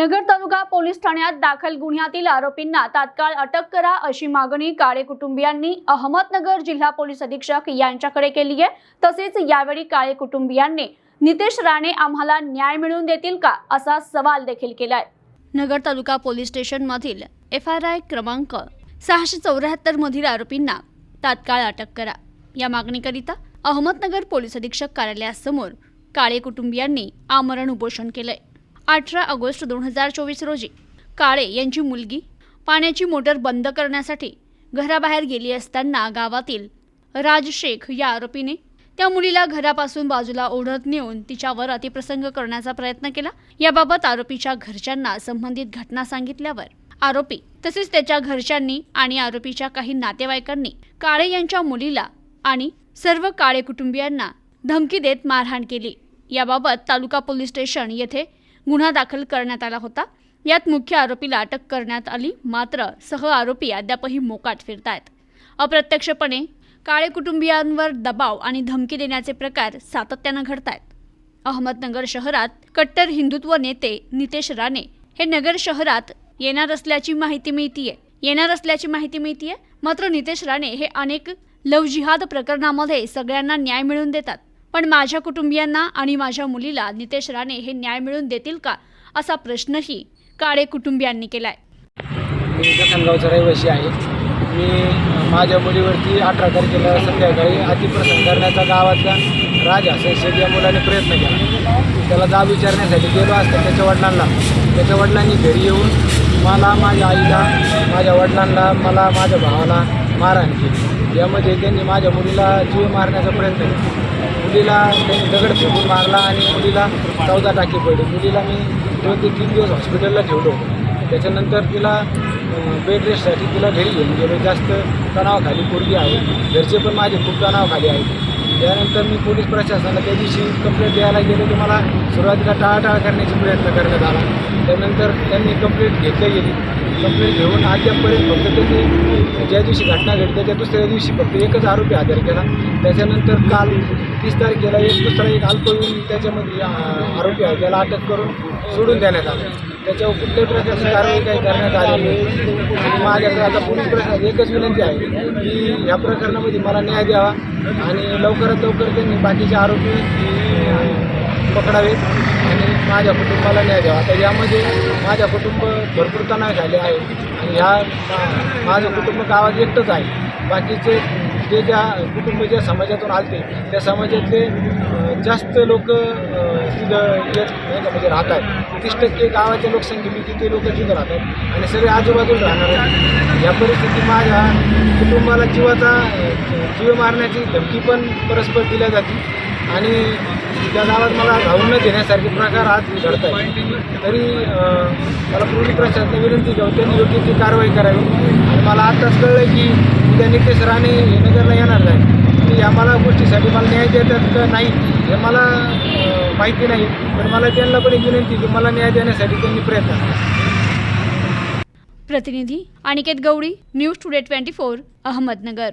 नगर तालुका पोलीस ठाण्यात दाखल गुन्ह्यातील आरोपींना तात्काळ अटक करा अशी मागणी काळे कुटुंबियांनी अहमदनगर जिल्हा पोलीस अधीक्षक यांच्याकडे केली आहे. तसेच यावेळी काळे कुटुंबियांनी नितेश राणे आम्हाला न्याय मिळवून देतील का असा सवाल देखील केलाय. नगर तालुका पोलीस स्टेशन मधील एफ आर आय क्रमांक सहाशे चौऱ्याहत्तर मधील आरोपींना तात्काळ अटक करा. या मागणीकरिता अहमदनगर पोलीस अधीक्षक कार्यालयासमोर काळे कुटुंबियांनी आमरण उपोषण केलंय. अठरा ऑगस्ट दोन हजार चोवीस रोजी. काळे यांची मुलगी पाण्याची मोटर बंद करण्यासाठी घराबाहेर गेली असताना गावातील राज शेख या आरोपीने त्या मुलीला घरापासून बाजूला ओढत नेऊन तिच्यावर अतिप्रसंग करण्याचा प्रयत्न केला. याबाबत आरोपीच्या घरच्यांना संबंधित घटना सांगितल्यावर आरोपी तसेच त्याच्या घरच्यांनी आणि आरोपीच्या काही नातेवाईकांनी काळे यांच्या मुलीला आणि सर्व काळे कुटुंबियांना धमकी देत मारहाण केली. याबाबत तालुका पोलीस स्टेशन येथे गुन्हा दाखल करण्यात आला होता. यात मुख्य आरोपीला अटक करण्यात आली. मात्र सह आरोपी अद्यापही मोकाट फिरतायत. अप्रत्यक्षपणे काळे कुटुंबियांवर दबाव आणि धमकी देण्याचे प्रकार सातत्यानं घडत आहेत अहमदनगर शहरात कट्टर हिंदुत्व नेते नितेश राणे हे नगर शहरात येणार असल्याची माहिती मिळतीये. येणार असल्याची माहिती मिळतीये? मात्र नितेश राणे हे अनेक लव जिहाद प्रकरणामध्ये सगळ्यांना न्याय मिळवून देतात. पण माझ्या कुटुंबियांना आणि माझ्या मुलीला नितेश राणे हे न्याय मिळवून देतील का असा प्रश्नही काळे कुटुंबियांनी केलाय. मी दखनगावचा रहिवासी आहे. मी माझ्या मुलीवरती अठरा तारखेला संध्याकाळी अतिप्रसंग करण्याचा गावातला राज हसन शेख या मुलाने प्रयत्न केला. त्याला जाब विचारण्यासाठी गेलो असता त्याच्या वडिलांना. त्याच्या वडिलांनी घरी येऊन मला माझ्या आईला माझ्या वडिलांना मला माझ्या भावाला मारहाण केली. यामध्ये त्यांनी माझ्या मुलीला जीव मारण्याचा प्रयत्न केला. मुलीला त्यांनी दगड फेकून मारला आणि मुलीला चौदा टाकी पडली. मुलीला मी दोन ते तीन दिवस हॉस्पिटलला ठेवलो त्याच्यानंतर तिला बेड रेस्टसाठी तिला घरी घेऊन गेलो. जास्त तणावाखाली पोरगी आहे. घरचे पण माझे खूप तणावाखाली आहेत. त्यानंतर मी पोलीस प्रशासनाला त्या दिवशी कंप्लेंट द्यायला गेलो. तर मला सुरुवातीला टाळाटाळ करण्याचा प्रयत्न करण्यात आला. त्यानंतर त्यांनी कंप्लेंट घेतली गेली. कंप्लेंट घेऊन अद्यापपर्यंत फक्त त्यांनी ज्या दिवशी घटना घडली त्या दुसऱ्या दिवशी फक्त एकच आरोपी हजर केला. त्याच्यानंतर काल तीस तारखेला एक दुसरा एक अल्पवयीन त्याच्यामध्ये आरोपी आहे त्याला अटक करून सोडून देण्यात आलं. त्याच्यावर कुठल्याही प्रकारची कारवाई काही करण्यात आली नाही. आणि माझ्याकडे आता पोलीस प्रशासन एकच विनंती आहे की या प्रकरणामध्ये मला न्याय द्यावा आणि लवकरात लवकर त्यांनी बाकीचे आरोपी पकडावेत आणि माझ्या कुटुंबाला न्याय द्यावा. आता यामध्ये माझ्या कुटुंब भरपूर तणाव झाले आहे आणि ह्या माझं कुटुंब गावात एकटंच आहे. बाकीचे जे ज्या कुटुंब ज्या समाजातून आलते त्या समाजातले जास्त लोक तिथं येत नाही का? म्हणजे राहतात. तीस टक्के गावाच्या लोकसंख्येपैकी ते लोक तिथं राहतात आणि सगळे आजूबाजूला राहणार आहेत. या परिस्थितीत माझ्या कुटुंबाला जीवाचा जीव मारण्याची धमकी पण परस्पर दिल्या जाते. आणि त्या गावात मला धावून न देण्यासारखे प्रकार आज घडत आहे तरी मला पूर्वी प्रशासनाला विनंती करू त्यांनी योग्य ती कारवाई करावी. मला आत्ताच कळलं की उद्या नितेश राणे हे नगरला येणार नाही आणि या मला गोष्टीसाठी मला न्याय देतात का नाही हे मला माहिती नाही. पण मला त्यांना पण एक विनंती की मला न्याय देण्यासाठी त्यांनी प्रयत्न करावे. प्रतिनिधी Aniket Gawali news today twenty four Ahmednagar.